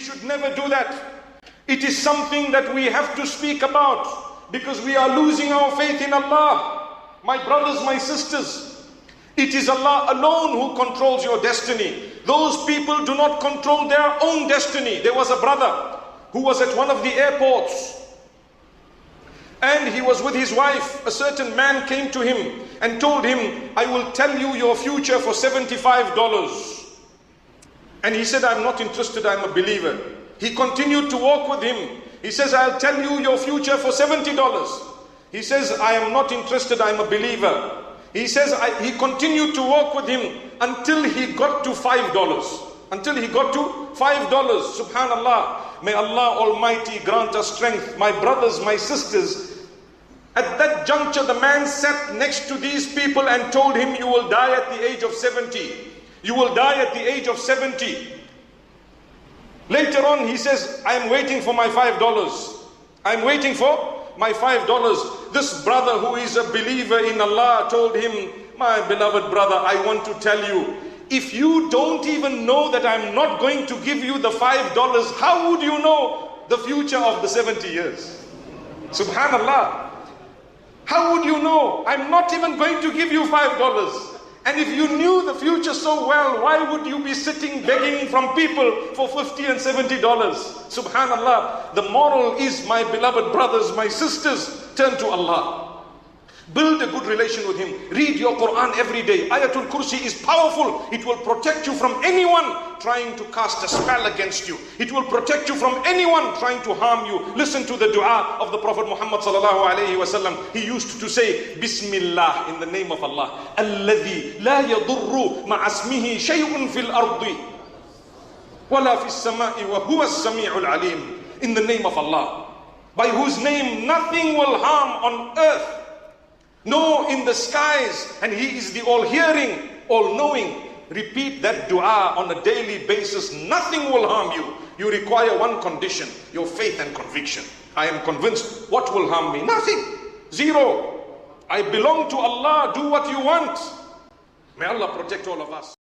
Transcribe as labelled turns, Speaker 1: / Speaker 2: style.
Speaker 1: Should never do that. It is something that we have to speak about because we are losing our faith in Allah. My brothers, my sisters, it is Allah alone who controls your destiny. Those people do not control their own destiny. There was a brother who was at one of the airports and he was with his wife. A certain man came to him and told him, I will tell you your future for $75. And he said, I'm not interested, I'm a believer. He continued to walk with him. He says, I'll tell you your future for $70. He says, I am not interested, I'm a believer. He says, I, he continued to walk with him until he got to $5. Until he got to $5. Subhanallah. May Allah Almighty grant us strength. My brothers, my sisters, at that juncture, the man sat next to these people and told him, You will die at the age of 70. You will die at the age of 70. Later on, he says, I am waiting for my $5. I'm waiting for my $5. This brother who is a believer in Allah told him, My beloved brother, I want to tell you, if you don't even know that I'm not going to give you the $5, how would you know the future of the 70 years? Subhanallah. How would you know? I'm not even going to give you $5. And if you knew the future so well, why would you be sitting begging from people for 50 and 70 dollars? Subhanallah. The moral is, my beloved brothers, my sisters, turn to Allah. Build a good relation with Him. Read your Quran every day. Ayatul Kursi is powerful. It will protect you from anyone trying to cast a spell against you. It will protect you from anyone trying to harm you. Listen to the dua of the Prophet Muhammad sallallahu alayhi wasallam. He used to say, Bismillah, in the name of Allah. الذي لا يضر مع اسمه شيء في الأرض ولا في السماء وهو السميع العليم. In the name of Allah. By whose name nothing will harm on earth no in the skies, and He is the all hearing, all knowing. Repeat that dua on a daily basis. Nothing will harm you. You require one condition your faith and conviction. I am convinced what will harm me? Nothing. Zero. I belong to Allah. Do what you want. May Allah protect all of us.